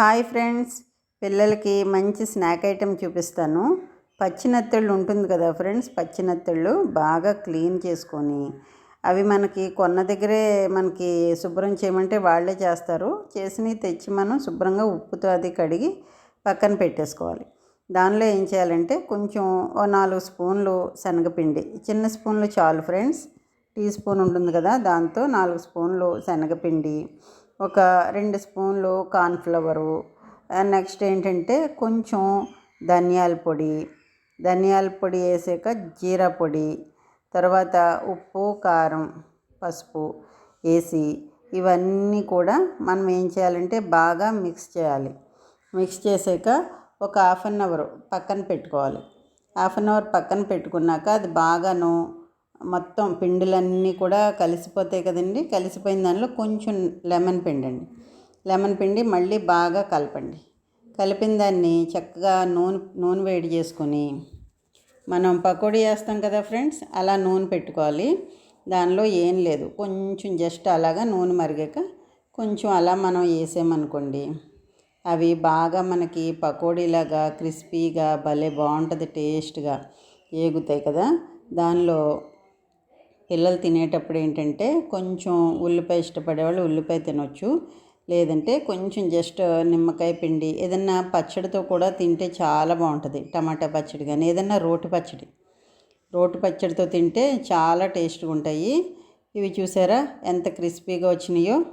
Hi friends. పిల్లలకి మంచి snack item చూపిస్తాను. పచ్చినత్తళ్ళు ఉంటుంది కదా ఫ్రెండ్స్. పచ్చినత్తళ్ళు బాగా క్లీన్ చేసుకొని అవి మనకి కొన్న దగ్గరే మనకి శుభ్రం చేయమంటే వాళ్ళే చేస్తారు. చేసినవి తెచ్చి మనం శుభ్రంగా ఉప్పుతో అది కడిగి పక్కన పెట్టేసుకోవాలి. దానిలో ఏం చేయాలంటే కొంచెం ఓ నాలుగు స్పూన్లు శనగపిండి. చిన్న స్పూన్లు చాలు ఫ్రెండ్స్. టీ స్పూన్ ఉంటుంది కదా దాంతో నాలుగు స్పూన్లు శనగపిండి. ఒక రెండు స్పూన్లు కార్న్ఫ్లవరు. నెక్స్ట్ ఏంటంటే కొంచెం ధనియాల పొడి. ధనియాల పొడి వేసాక జీరా పొడి. తర్వాత ఉప్పు కారం పసుపు వేసి ఇవన్నీ కూడా మనం ఏం చేయాలంటే బాగా మిక్స్ చేయాలి. మిక్స్ చేసాక ఒక హాఫ్ అన్ అవర్ పక్కన పెట్టుకోవాలి. హాఫ్ అన్ అవర్ పక్కన పెట్టుకున్నాక అది బాగాను మొత్తం పిండిలన్నీ కూడా కలిసిపోతాయి కదండి. కలిసిపోయిన దానిలో కొంచెం లెమన్ పిండండి. లెమన్ పిండి మళ్ళీ బాగా కలపండి. కలిపిన దాన్ని చక్కగా నూనె నూనె వేడి చేసుకొని మనం పకోడీ వేస్తాం కదా ఫ్రెండ్స్ అలా నూనె పెట్టుకోవాలి. దానిలో ఏం లేదు. కొంచెం జస్ట్ అలాగా నూనె మరిగాక కొంచెం అలా మనం వేసామనుకోండి అవి బాగా మనకి పకోడీలాగా క్రిస్పీగా భలే బాగుంటుంది టేస్ట్గా ఏగుతాయి కదా. దానిలో పిల్లలు తినేటప్పుడు ఏంటంటే కొంచెం ఉల్లిపాయ ఇష్టపడేవాళ్ళు ఉల్లిపాయ తినొచ్చు. లేదంటే కొంచెం జస్ట్ నిమ్మకాయ పిండి ఏదన్నా పచ్చడితో కూడా తింటే చాలా బాగుంటుంది. టమాటా పచ్చడి కానీ ఏదన్నా రోటి పచ్చడి. రోటి పచ్చడితో తింటే చాలా టేస్ట్గా ఉంటాయి. ఇవి చూసారా? ఎంత క్రిస్పీగా వచ్చినాయో.